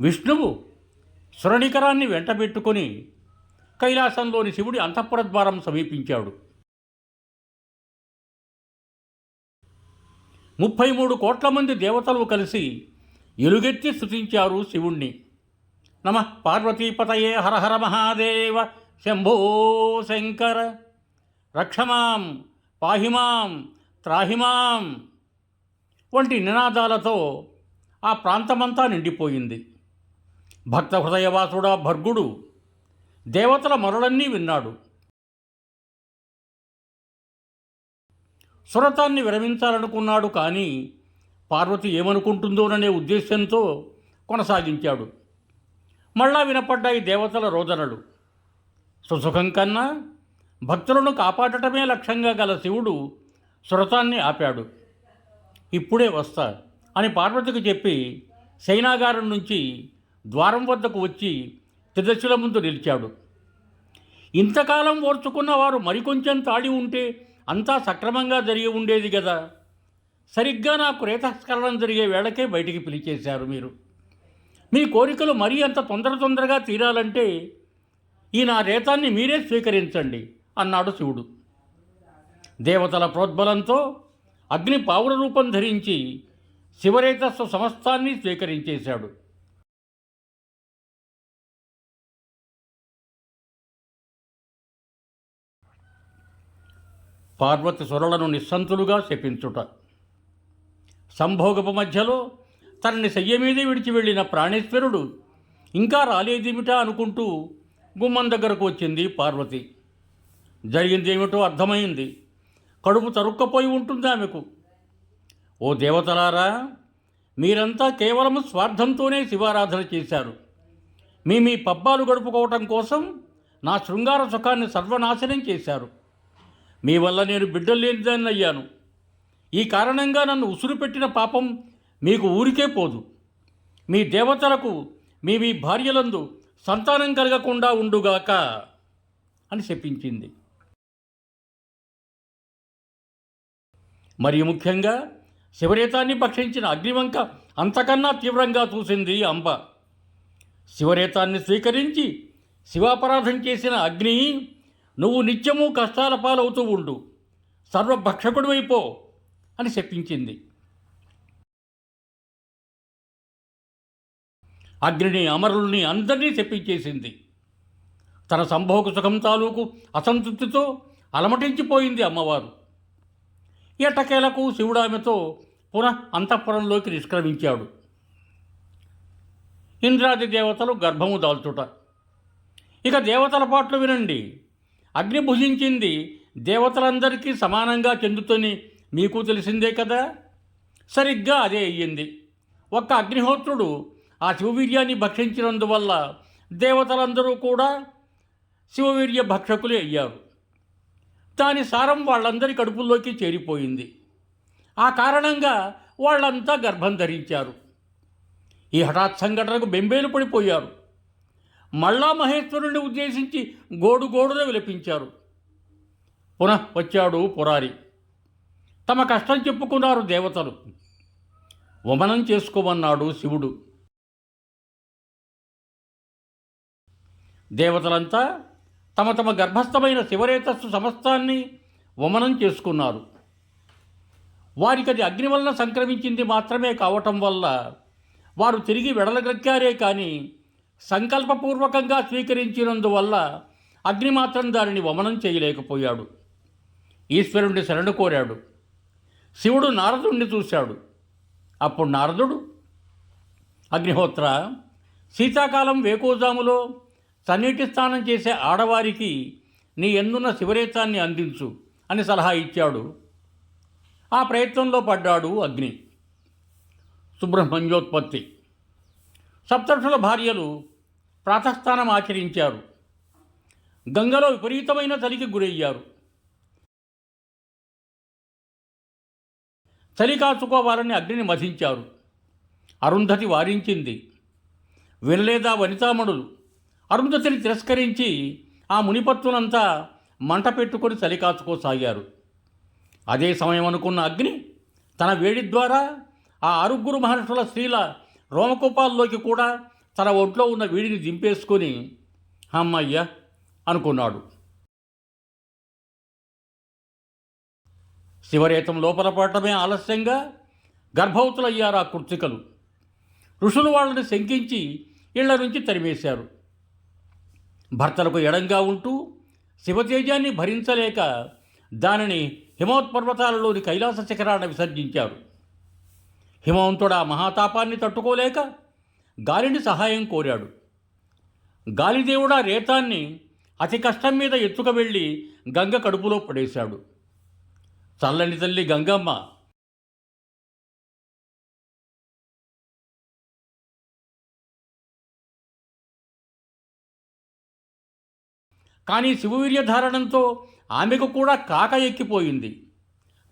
విష్ణువు సురణికరాన్ని వెంటబెట్టుకుని కైలాసంలోని శివుడి అంతఃపురద్వారం సమీపించాడు. ముప్పై మూడు కోట్ల మంది దేవతలు కలిసి ఎలుగెత్తి స్తుతించారు శివుణ్ణి. నమ పార్వతీపతయే హరహర మహాదేవ శంభో శంకర. రక్షమాం పాహిమాం త్రాహిమాం వంటి నినాదాలతో ఆ ప్రాంతమంతా నిండిపోయింది. భక్త హృదయవాసుడా భర్గుడు దేవతల మరులన్నీ విన్నాడు. సురతాన్ని విరమించాలనుకున్నాడు కానీ పార్వతి ఏమనుకుంటుందోననే ఉద్దేశంతో కొనసాగించాడు. మళ్ళా వినపడ్డాయి దేవతల రోదనలు. సుసుఖం కన్నా భక్తులను కాపాడటమే లక్ష్యంగా గల శివుడు సురతాన్ని ఆపాడు. ఇప్పుడే వస్తా అని పార్వతికి చెప్పి సైనాగారం నుంచి ద్వారం వద్దకు వచ్చి త్రిదశుల ముందు నిలిచాడు. ఇంతకాలం ఓర్చుకున్న వారు మరికొంచెం తాడి ఉంటే అంతా సక్రమంగా జరిగి ఉండేది కదా సరిగ్గా నా రేతస్కరణం జరిగే వేళకే బయటికి పిలిచేశారు మీరు. మీ కోరికలు మరీ అంత తొందర తొందరగా తీరాలంటే ఈ నా రేతాన్ని మీరే స్వీకరించండి అన్నాడు శివుడు. దేవతల ప్రోద్బలంతో అగ్ని పావుల రూపం ధరించి శివరేతస్సు సమస్తాన్ని స్వీకరించేశాడు. పార్వతి సురలను నిస్సంతులుగా శపించుట. సంభోగపు మధ్యలో తనని శయ్య మీదే విడిచి వెళ్ళిన ప్రాణేశ్వరుడు ఇంకా రాలేదేమిటా అనుకుంటూ గుమ్మం దగ్గరకు వచ్చింది పార్వతి. జరిగిందేమిటో అర్థమైంది. కడుపు తరుక్కపోయి ఉంటుంది ఆమెకు. ఓ దేవతలారా మీరంతా కేవలం స్వార్థంతోనే శివారాధన చేశారు. మీ మీ పబ్బాలు గడుపుకోవటం కోసం నా శృంగార సుఖాన్ని సర్వనాశనం చేశారు. మీ వల్ల నేను బిడ్డలు లేనిదాన్ని అయ్యాను. ఈ కారణంగా నన్ను ఉసురు పెట్టిన పాపం మీకు ఊరికే పోదు. మీ దేవతలకు మీ మీ భార్యలందు సంతానం కలగకుండా ఉండుగాక అని చెప్పించింది. మరియు ముఖ్యంగా శివరేతాన్ని భక్షించిన అగ్నివంక అంతకన్నా తీవ్రంగా చూసింది అంబ. శివరేతాన్ని స్వీకరించి శివాపరాధం చేసిన అగ్ని నువ్వు నిత్యము కష్టాల పాలవుతూ ఉండు. సర్వభక్షకుడివైపో అని చెప్పించింది అగ్నిని అమరుల్ని అందరినీ చెప్పించేసింది తన సంభోగ సుఖం తాలూకు అసంతృప్తితో అలమటించిపోయింది అమ్మవారు. ఎటకేలకు శివుడామెతో పునః అంతఃపురంలోకి నిష్క్రమించాడు. ఇంద్రాది దేవతలు గర్భము దాల్చుట. ఇక దేవతల పాటలు వినండి. అగ్ని భుజించింది. దేవతలందరికీ సమానంగా చెందుతని మీకు తెలిసిందే కదా? సరిగ్గా అదే అయ్యింది. ఒక్క అగ్నిహోత్రుడు ఆ శివవీర్యాన్ని భక్షించినందువల్ల దేవతలందరూ కూడా శివవీర్య భక్షకులే అయ్యారు. దాని సారం వాళ్ళందరి కడుపుల్లోకి చేరిపోయింది. ఆ కారణంగా వాళ్ళంతా గర్భం ధరించారు. ఈ హఠాత్ సంఘటనకు బెంబేలు పడిపోయారు. మళ్ళా మహేశ్వరుణ్ణి ఉద్దేశించి గోడు గోడున విలపించారు. పునః వచ్చాడు పురారి. తమ కష్టం చెప్పుకున్నారు దేవతలు. వమనం చేసుకోమన్నాడు శివుడు. దేవతలంతా తమ తమ గర్భస్థమైన శివరేతస్సు సమస్తాన్ని వమనం చేసుకున్నారు. వారికి అది అగ్ని వలన సంక్రమించింది మాత్రమే కావటం వల్ల వారు తిరిగి వెడలగక్కారే కానీ సంకల్పపూర్వకంగా స్వీకరించినందువల్ల అగ్నిమాత్రం దానిని వమనం చేయలేకపోయాడు. ఈశ్వరుణ్ణి శరణు కోరాడు. శివుడు నారదుణ్ణి చూశాడు. అప్పుడు నారదుడు అగ్నిహోత్ర శీతాకాలం వేకోజాములో సన్నిటి స్నానం చేసే ఆడవారికి నీ ఎందున్న శివరేతాన్ని అందించు అని సలహా ఇచ్చాడు. ఆ ప్రయత్నంలో పడ్డాడు అగ్ని. సుబ్రహ్మణ్యోత్పత్తి. సప్తర్షుల భార్యలు ప్రాతస్థానం ఆచరించారు. గంగలో విపరీతమైన చలికి గురయ్యారు. చలి కాచుకోవాలని అగ్నిని మధించారు అరుంధతి వారించింది. వినలేదా వనితామణులు? అరుంధతిని తిరస్కరించి ఆ మునిపత్తునంతా మంట పెట్టుకొని చలి కాచుకోసాగారు. అదే సమయం అనుకున్న అగ్ని తన వేడి ద్వారా ఆ ఆరుగురు మహర్షుల స్త్రీల రోమకోపాల్లోకి కూడా తన ఒంట్లో ఉన్న వీడిని దింపేసుకొని అమ్మయ్య అనుకున్నాడు. శివరేతం లోపల పడటమే ఆలస్యంగా గర్భవతులయ్యారు ఆ కృతికలు ఋషులు వాళ్ళని శంకించి ఇళ్ళ నుంచి తరిమేశారు. భర్తలకు ఎడంగా ఉంటూ శివతేజాన్ని భరించలేక దానిని హిమోత్పర్వతాలలోని కైలాస శిఖరాన్ని విసర్జించారు. హిమవంతుడు ఆ మహాతాపాన్ని తట్టుకోలేక గాలిని సహాయం కోరాడు. గాలిదేవుడు ఆ రేతాన్ని అతి కష్టం మీద ఎత్తుక వెళ్ళి గంగ కడుపులో పడేశాడు. చల్లని తల్లి గంగమ్మ కానీ శివవీర్య ధారణంతో ఆమెకు కూడా కాక ఎక్కిపోయింది.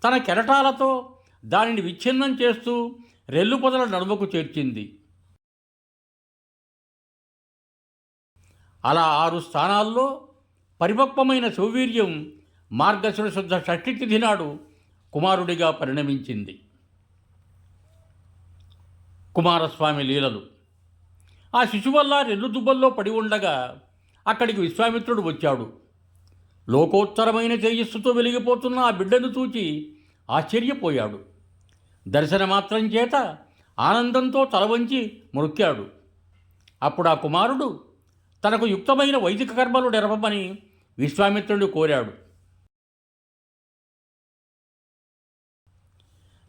తన కెరటాలతో దానిని విచ్ఛిన్నం చేస్తూ రెల్లు పొదల నడుమకు చేర్చింది. అలా ఆరు స్థానాల్లో పరిపక్వమైన సౌవీర్యం మార్గశుర శుద్ధ షష్ఠి తిథి నాడు కుమారుడిగా పరిణమించింది. కుమారస్వామి లీలలు. ఆ శిశువల్ల రెండు దుబ్బల్లో పడి ఉండగా అక్కడికి విశ్వామిత్రుడు వచ్చాడు. లోకోత్తరమైన తేజస్సుతో వెలిగిపోతున్న ఆ బిడ్డను చూచి ఆశ్చర్యపోయాడు. దర్శన మాత్రం చేత ఆనందంతో తలవంచి మొక్కాడు అప్పుడు ఆ కుమారుడు తనకు యుక్తమైన వైదిక కర్మలు నెరపమని విశ్వామిత్రుడు కోరాడు.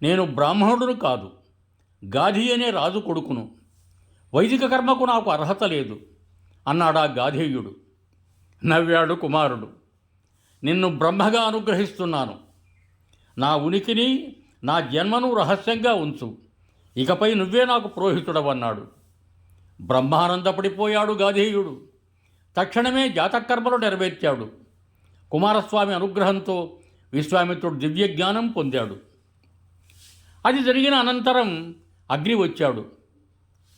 నేను బ్రాహ్మణుడు కాదు గాధి అనే రాజు కొడుకును. వైదిక కర్మకు నాకు అర్హత లేదు అన్నాడా గాధేయుడు. నవ్వాడు కుమారుడు. నిన్ను బ్రహ్మగా అనుగ్రహిస్తున్నాను. నా ఉనికిని నా జన్మను రహస్యంగా ఉంచు. ఇకపై నువ్వే నాకు పురోహితుడవన్నాడు. బ్రహ్మానందపడిపోయాడు గాధేయుడు. తక్షణమే జాతకర్మలు నెరవేర్చాడు. కుమారస్వామి అనుగ్రహంతో విశ్వామిత్రుడు దివ్య జ్ఞానం పొందాడు. అది జరిగిన అనంతరం అగ్ని వచ్చాడు.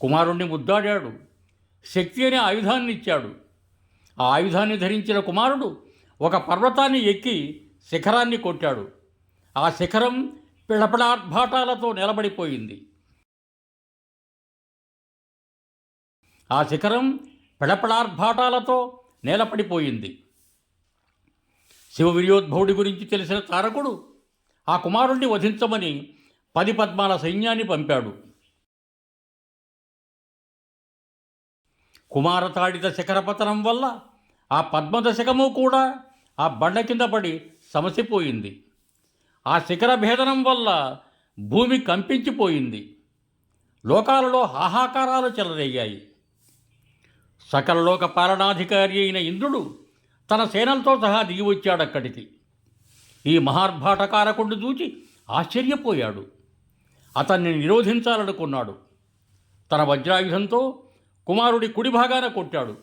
కుమారుణ్ణి ముద్దాడాడు. శక్తి అనే ఆయుధాన్ని ఇచ్చాడు. ఆ ఆయుధాన్ని ధరించిన కుమారుడు ఒక పర్వతాన్ని ఎక్కి శిఖరాన్ని కొట్టాడు. ఆ శిఖరం పిళపడార్భాటాలతో నిలబడిపోయింది. ఆ శిఖరం పిళపడార్భాటాలతో నేలపడిపోయింది. శివవిర్యోద్భవుడి గురించి తెలిసిన తారకుడు ఆ కుమారుణ్ణి వధించమని పది పద్మాల సైన్యాన్ని పంపాడు. కుమారతాడిత శిఖరపతనం వల్ల ఆ పద్మదశకము కూడా ఆ బండ కింద పడి సమసిపోయింది. ఆ శిఖర భేదనం వల్ల భూమి కంపించిపోయింది. లోకాలలో హాహాకారాలు చెలరేగాయి. సకలలోక పాలనాధికారి అయిన ఇంద్రుడు తన సేనలతో సహా దిగి వచ్చాడక్కడికి. ఈ మహార్భాటకారకుడు చూచి ఆశ్చర్యపోయాడు. అతన్ని నిరోధించాలనుకున్నాడు. తన వజ్రాయుధంతో కుమారుడి కుడి భాగాన కొట్టాడు.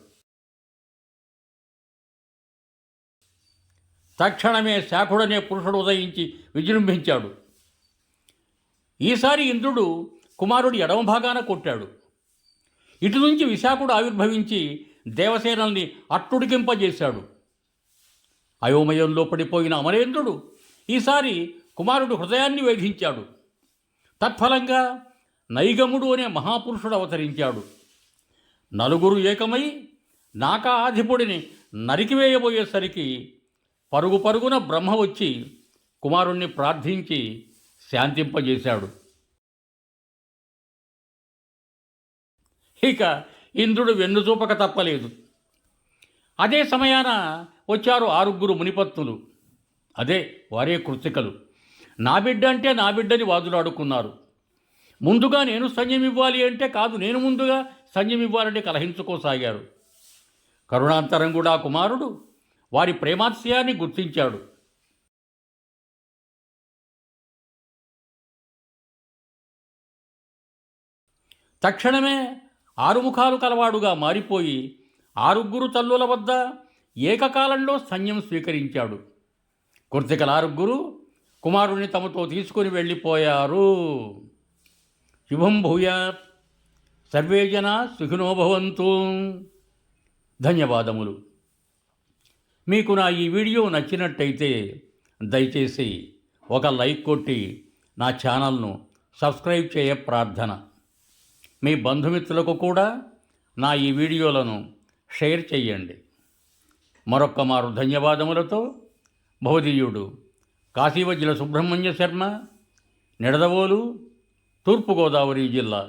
తక్షణమే శాఖుడనే పురుషుడు ఉదయించి విజృంభించాడు. ఈసారి ఇంద్రుడు కుమారుడి ఎడమ భాగాన కొట్టాడు. ఇటు నుంచి విశాఖుడు ఆవిర్భవించి దేవసేనల్ని అట్టుడికింపజేశాడు. అయోమయంలో పడిపోయిన అమరేంద్రుడు ఈసారి కుమారుడు హృదయాన్ని వేధించాడు. తత్ఫలంగా నైగముడు అనే మహాపురుషుడు అవతరించాడు. నలుగురు ఏకమై నాకాధిపుడిని నరికివేయబోయేసరికి పరుగు పరుగున బ్రహ్మ వచ్చి కుమారుణ్ణి ప్రార్థించి శాంతింపజేశాడు. ఇక ఇంద్రుడు వెన్నుచూపక తప్పలేదు. అదే సమయాన వచ్చారు ఆరుగురు మునిపత్తులు అదే వారే కృతికలు. నా బిడ్డ అంటే నా బిడ్డని వాదులాడుకున్నారు. ముందుగా నేను సంజయం ఇవ్వాలి అంటే కాదు నేను ముందుగా సంజయం కలహించుకోసాగారు. కరుణాంతరం కూడా కుమారుడు వారి ప్రేమాత్స్యాన్ని గుర్తించాడు. తక్షణమే ఆరుముఖాలు కలవాడుగా మారిపోయి ఆరుగురు తల్లుల వద్ద ఏకకాలంలో సైన్యం స్వీకరించాడు. కుర్తికలారుగురు కుమారుణ్ణి తమతో తీసుకుని వెళ్ళిపోయారు. శుభం భూయాత్. సర్వే జన ధన్యవాదములు. మీకు నా ఈ వీడియో నచ్చినట్టయితే దయచేసి ఒక లైక్ కొట్టి నా ఛానల్ను సబ్స్క్రైబ్ చేయ ప్రార్థన. మీ బంధుమిత్రులకు కూడా నా ఈ వీడియోలను షేర్ చేయండి మరొక్క మారు ధన్యవాదములతో బహుదీయుడు కాశీవజ్ల సుబ్రహ్మణ్య శర్మ నిడదవోలు తూర్పుగోదావరి జిల్లా